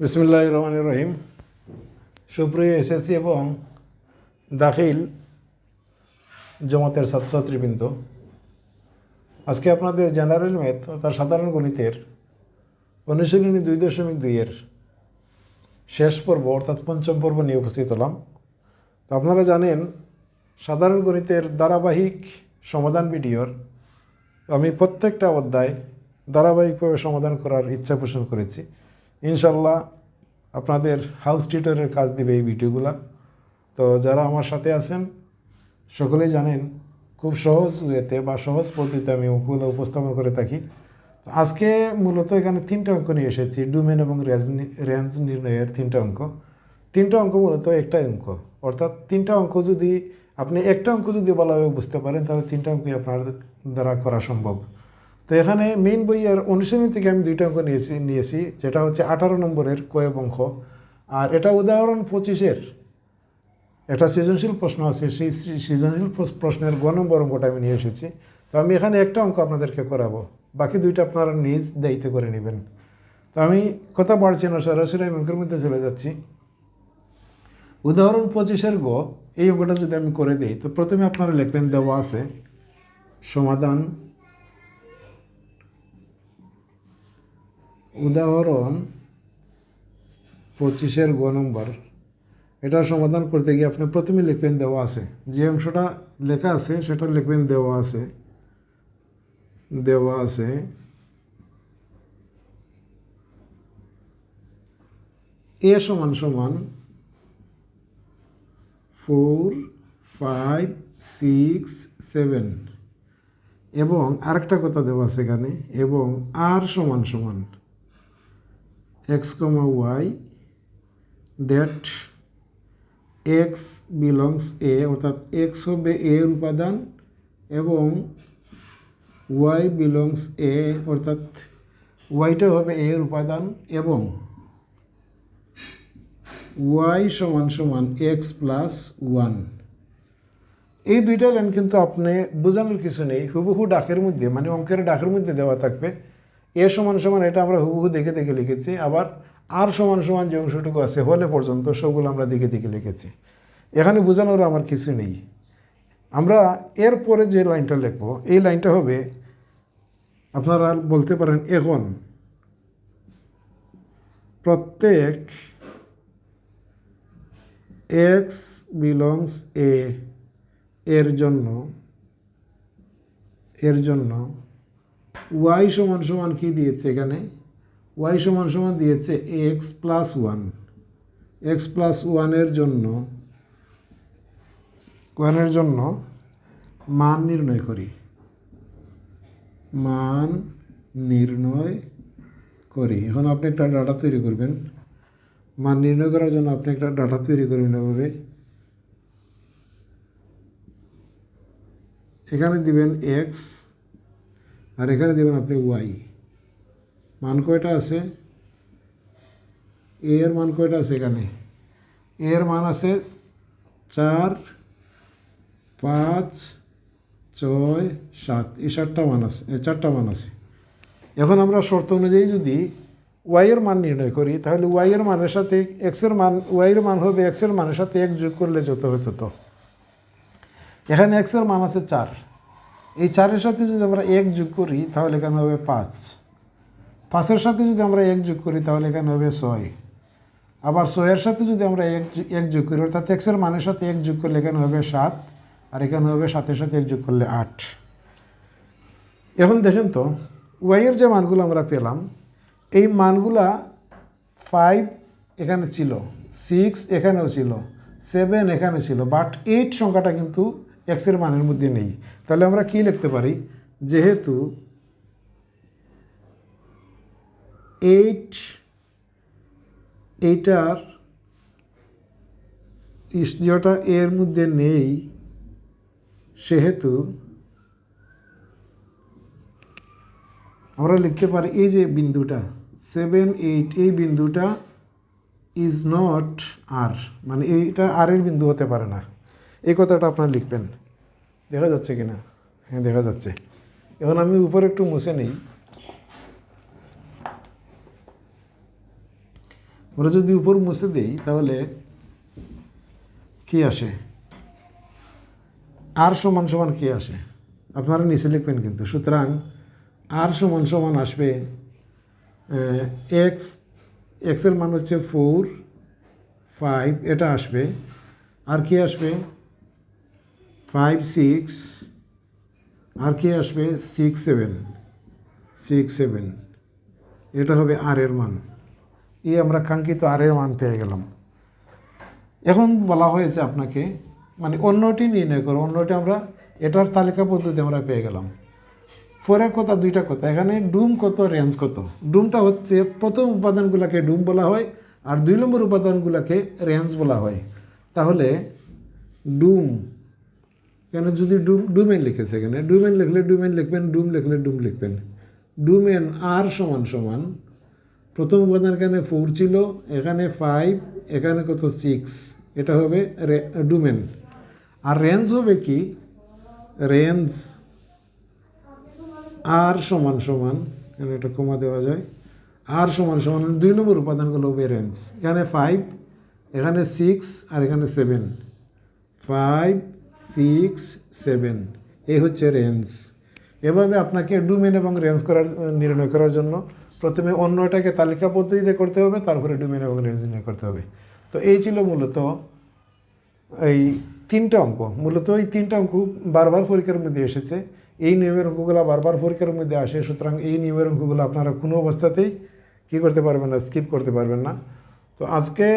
বিসমুল্লাহ রহমান রহিম। সুপ্রিয় এসএসসি এবং দাখিল জমাতের ছাত্রছাত্রীবৃন্দ, আজকে আপনাদের জেনারেল ম্যাথ অর্থাৎ সাধারণ গণিতের অনুশীলনী দুই দশমিক দুইয়ের শেষ পর্ব অর্থাৎ পঞ্চম পর্ব নিয়ে উপস্থিত হলাম। তো আপনারা জানেন, সাধারণ গণিতের ধারাবাহিক সমাধান ভিডিওর আমি প্রত্যেকটা অধ্যায় ধারাবাহিকভাবে সমাধান করার ইচ্ছা পোষণ করেছি। ইনশাল্লাহ আপনাদের হাউস টিউটরের কাজ দিবে এই ভিডিওগুলা। তো যারা আমার সাথে আছেন, সকলেই জানেন, খুব সহজ ওয়েতে বা সহজ পদ্ধতিতে আমি অঙ্কগুলো উপস্থাপন করে থাকি। আজকে মূলত এখানে তিনটা অঙ্ক নিয়ে এসেছি, ডুমেন এবং রেঞ্জ নির্ণয়ের তিনটা অঙ্ক। তিনটা অঙ্ক মূলত একটাই অঙ্ক, অর্থাৎ তিনটা অঙ্ক যদি আপনি একটা অঙ্ক যদি বলা ভালোভাবে বুঝতে পারেন, তাহলে তিনটা অঙ্কই আপনার দ্বারা করা সম্ভব। তো এখানে মেইন বইয়ের অনুশীলনী থেকে আমি দুইটা অঙ্ক নিয়েছি নিয়েছি, যেটা হচ্ছে আঠারো নম্বরের কয়েব অঙ্ক। আর এটা উদাহরণ পঁচিশের। একটা সৃজনশীল প্রশ্ন আছে সেই সৃজনশীল প্রশ- প্রশ্নের গ নম্বর অঙ্কটা আমি নিয়ে এসেছি। তো আমি এখানে একটা অঙ্ক আপনাদেরকে করাবো। বাকি দুইটা আপনারা নিজ দায়িত্ব করে নেবেন। তো আমি কথা বাড়ছি না, সরাসরি আমি অঙ্কের মধ্যে চলে যাচ্ছি। উদাহরণ পঁচিশের গ, এই অঙ্কটা যদি আমি করে দিই, তো প্রথমে আপনারা লিখবেন দেওয়া আছে, সমাধান উদাহরণ পঁচিশের গ নম্বর। এটা সমাধান করতে গিয়ে আপনি প্রথমে লিখবেন দেওয়া আছে। যে অংশটা লেখা আছে, সেটা লিখবেন দেওয়া আছে। দেওয়া আছে। এ সমান সমান ফোর, ফাইভ, সিক্স, সেভেন। এবং আরেকটা কথা দেওয়া আছে এখানে, এবং আর সমান সমান। X comma Y that X belongs A অর্থাৎ এক্স হবে এ এর উপাদান এবং ওয়াই বিলংস এ অর্থাৎ ওয়াইটা হবে এ এর উপাদান এবং ওয়াই সমান সমান এক্স প্লাস ওয়ান এই দুইটা লাইন কিন্তু আপনি বোঝানোর কিছু নেই। হুবহু ডাকের মধ্যে মানে অঙ্কের ডাকের মধ্যে দেওয়া থাকবে। এ সমান সমান এটা আমরা হুবহু দেখে দেখে লিখেছি, আবার আর সমান সমান যে অংশটুকু আছে হলে পর্যন্ত সবগুলো আমরা দেখে দেখে লিখেছি। এখানে বোঝানোর আমার কিছু নেই। আমরা এর পরে যে লাইনটা লিখব, এই লাইনটা হবে, আপনারা বলতে পারেন এখন, প্রত্যেক এক্স বিলংস এ এর জন্য এর জন্য ওয়াই সমান সমান কী দিয়েছে এখানে? ওয়াই সমান সমান দিয়েছে X plus one X plus ওয়ানের জন্য ওয়ানের জন্য মান নির্ণয় করি। মান নির্ণয় করি। এখন আপনি একটা ডাটা তৈরি করবেন। মান নির্ণয় করার জন্য আপনি একটা ডাটা তৈরি করবেন এভাবে এখানে দিবেন এক্স আর এখানে দেবেন আপনি ওয়াই মান কয়টা আছে? এ এর মান কয়টা আছে এখানে? এ এর মান আছে চার, পাঁচ, ছয়, সাত। এই সাতটা মান আছে চারটা মান আছে। এখন আমরা শর্ত অনুযায়ী যদি ওয়াইয়ের মান নির্ণয় করি, তাহলে ওয়াইয়ের মানের সাথে এক্সের মান ওয়াইয়ের মান হবে এক্সের মানের সাথে এক যোগ করলে যত হতো তো এখানে এক্সের মান আছে চার। এই চারের সাথে যদি আমরা এক যোগ করি, তাহলে এখানে হবে পাঁচ। পাঁচের সাথে যদি আমরা এক যোগ করি, তাহলে এখানে হবে ছয়। আবার ছয়ের সাথে যদি আমরা এক এক যোগ করি, অর্থাৎ এক্সের মানের সাথে এক যোগ করলে এখানে হবে সাত, আর এখানে হবে সাতের সাথে এক যোগ করলে আট। এখন দেখেন তো ওয়াইয়ের যে মানগুলো আমরা পেলাম, এই মানগুলা ফাইভ এখানে ছিল সিক্স এখানেও ছিল সেভেন এখানে ছিল বাট এইট সংখ্যাটা কিন্তু এক্সের মানের মধ্যে নেই। তাহলে আমরা কি লিখতে পারি? যেহেতু এইট এইটার যেটা এর মধ্যে নেই, সেহেতু আমরা লিখতে পারি এই যে বিন্দুটা সেভেন এইট এই বিন্দুটা ইজ নট আর মানে এইটা আর এর বিন্দু হতে পারে না। এই কথাটা আপনার লিখবেন। দেখা যাচ্ছে কিনা? হ্যাঁ দেখা যাচ্ছে। এখন আমি উপরে একটু মুছে নেই। ওরা যদি উপর মুছে দিই, তাহলে কি আসে? আর সমান সমান কি আসে? আপনারা নিচে লিখবেন কিন্তু। সুতরাং আর সমান সমান আসবে এক্স এক্সের মান হচ্ছে ফোর ফাইভ এটা আসবে। আর কি আসবে? ফাইভ সিক্স আর কি আসবে? সিক্স সেভেন সিক্স সেভেন এটা হবে আর এর মান। এই আমরা কাঙ্ক্ষিত আর এর মান পেয়ে গেলাম। এখন বলা হয়েছে আপনাকে মানে অন্যটি নির্ণয় করো। অন্যটি আমরা, এটার তালিকা পদ্ধতি আমরা পেয়ে গেলাম। পরের কথা, দুইটা কথা। এখানে ডুম কত রেঞ্জ কত? ডুমটা হচ্ছে প্রথম উপাদানগুলোকে ডুম বলা হয় আর দুই নম্বর উপাদানগুলোকে রেঞ্জ বলা হয়। তাহলে, ডুম কেন যদি ডুম, ডুমেন লিখেছে এখানে, ডুমেন লিখলে ডুমেন লিখবেন, ডুম লিখলে ডুম লিখবেন। ডুমেন আর সমান সমান, প্রথম উপাদান এখানে ফোর ছিল, এখানে ফাইভ এখানে কত সিক্স এটা হবে ডুমেন। আর রেঞ্জ হবে কি? রেঞ্জ আর সমান সমান, এখানে এটা কমা দেওয়া যায়, আর সমান সমান দুই নম্বর উপাদানগুলো হবে রেঞ্জ এখানে ফাইভ এখানে সিক্স আর এখানে সেভেন ফাইভ সিক্স, সেভেন। এই হচ্ছে রেঞ্জ এভাবে আপনাকে ডুমেন এবং রেঞ্জ করার নির্ণয় করার জন্য প্রথমে অন্যটাকে তালিকা পদ্ধতিতে করতে হবে, তারপরে ডুমেন এবং রেঞ্জ নির্ণয় করতে হবে। তো এই ছিল মূলত এই তিনটা অঙ্ক। মূলত এই তিনটা অঙ্ক বারবার পরীক্ষার মধ্যে এসেছে। এই নিয়মের অঙ্কগুলো বারবার পরীক্ষার মধ্যে আসে, সুতরাং এই নিয়মের অঙ্কগুলো আপনারা কোনো অবস্থাতেই কী করতে পারবেন না স্কিপ করতে পারবেন না। তো আজকে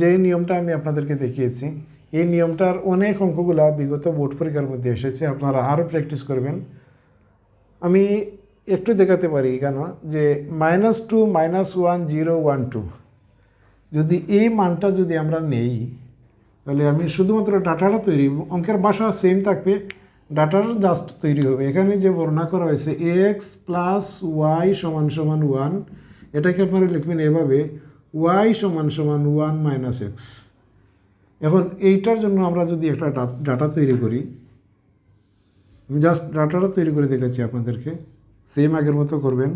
যে নিয়মটা আমি আপনাদেরকে দেখিয়েছি এই নিয়মটার অনেক অঙ্কগুলা বিগত বোর্ড পরীক্ষার মধ্যে এসেছে, আপনারা আরও প্র্যাকটিস করবেন। আমি একটু দেখাতে পারি কেন? যে minus two minus one zero one two যদি এই মানটা যদি আমরা নেই, তাহলে আমি শুধুমাত্র ডাটাটা তৈরি, অঙ্কের ভাষা সেম থাকবে, ডাটার জাস্ট তৈরি হবে। এখানে যে বর্ণনা করা হয়েছে এক্স প্লাস ওয়াই সমান সমান ওয়ান এটাকে আপনারা লিখবেন এভাবে ওয়াই সমান সমান ওয়ান মাইনাস এক্স এখন এইটার জন্য আমরা যদি একটা ডাটা তৈরি করি, আমি জাস্ট ডাটাটা তৈরি করে দেখাচ্ছি আপনাদেরকে। সেম আগের মতো করবেন।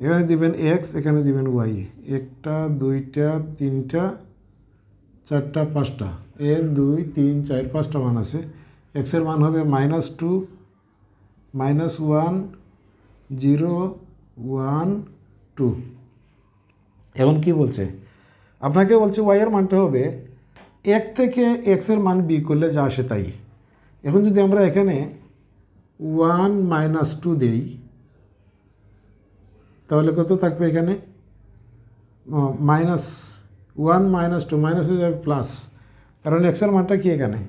এখানে দিবেন এক্স এখানে দিবেন ওয়াই একটা, দুইটা, তিনটা, চারটা, পাঁচটা। এক দুই, তিন, চার, পাঁচটা মান আছে। এক্সের মান হবে minus two minus one zero one two এখন কি বলছে? আপনাকে বলছে ওয়াইয়ের মানটা হবে এক থেকে এক্সের মান বি করলে যা আসে তাই। এখন যদি আমরা এখানে ওয়ান মাইনাস টু দেই, তাহলে কত থাকবে এখানে? Minus one minus two minus হয়ে যাবে প্লাস কারণ এক্সের মানটা কি এখানে?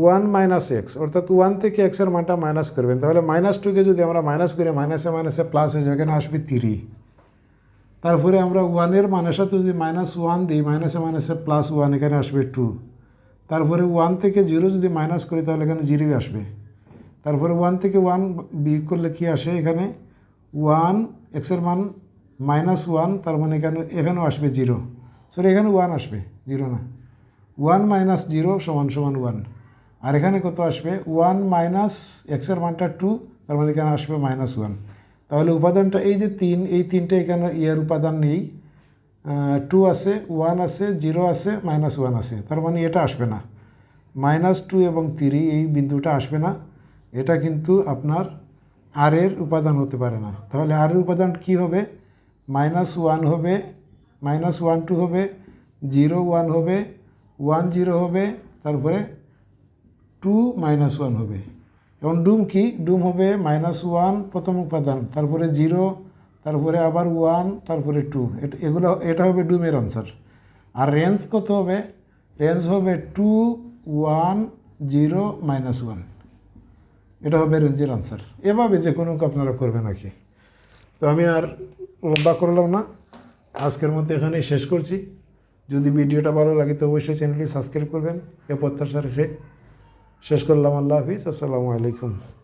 ওয়ান মাইনাস এক্স অর্থাৎ ওয়ান থেকে এক্সের মানটা মাইনাস করবেন। তাহলে মাইনাস টুকে যদি আমরা মাইনাস করি মাইনাসে মাইনাসে প্লাস হয়ে যাবে, এখানে আসবে থ্রি তারপরে আমরা ওয়ানের মানের সাথে যদি মাইনাস ওয়ান দিই মাইনাসে মাইনাসে প্লাস ওয়ান এখানে আসবে টু তারপরে ওয়ান থেকে জিরো যদি মাইনাস করি, তাহলে এখানে জিরোই আসবে। তারপরে ওয়ান থেকে ওয়ান বিয়োগ করলে কি আসে এখানে? ওয়ান এক্সের মান মাইনাস ওয়ান তার মানে এখানে, এখানেও আসবে জিরো সরি এখানে ওয়ান আসবে জিরো না। ওয়ান মাইনাস জিরো সমান সমান ওয়ান আর এখানে কত আসবে? ওয়ান মাইনাস এক্সের মানটা টু তার মানে এখানে আসবে মাইনাস ওয়ান তাহলে উপাদানটা এই যে তিন, এই তিনটে এখানে ইয়ার উপাদান নেই। টু আছে ওয়ান আছে জিরো আছে মাইনাস ওয়ান আছে। তার মানে এটা আসবে না। মাইনাস টু এবং থ্রি এই বিন্দুটা আসবে না। এটা কিন্তু আপনার আর এর উপাদান হতে পারে না। তাহলে আর এর উপাদান কি হবে? মাইনাস ওয়ান হবে মাইনাস ওয়ান টু হবে জিরো ওয়ান হবে ওয়ান জিরো হবে, তারপরে টু মাইনাস ওয়ান হবে। এবং ডুম কি? ডুম হবে মাইনাস ওয়ান প্রথম উপাদান, তারপরে জিরো তারপরে আবার ওয়ান তারপরে টু এগুলো, এটা হবে ডুমের আনসার আর রেঞ্জ কত হবে? রেঞ্জ হবে two one zero minus one এটা হবে রেঞ্জের আনসার এভাবে যে কোনো আপনারা করবেন আর তো আমি আর লম্বা করলাম না। আজকের মতো এখানেই শেষ করছি। যদি ভিডিওটা ভালো লাগে তো অবশ্যই চ্যানেলটি সাবস্ক্রাইব করবেন। এ প্রত্যাশা রেখে শেষ করলাম। আল্লাহ হাফিজ। আসসালামু আলাইকুম।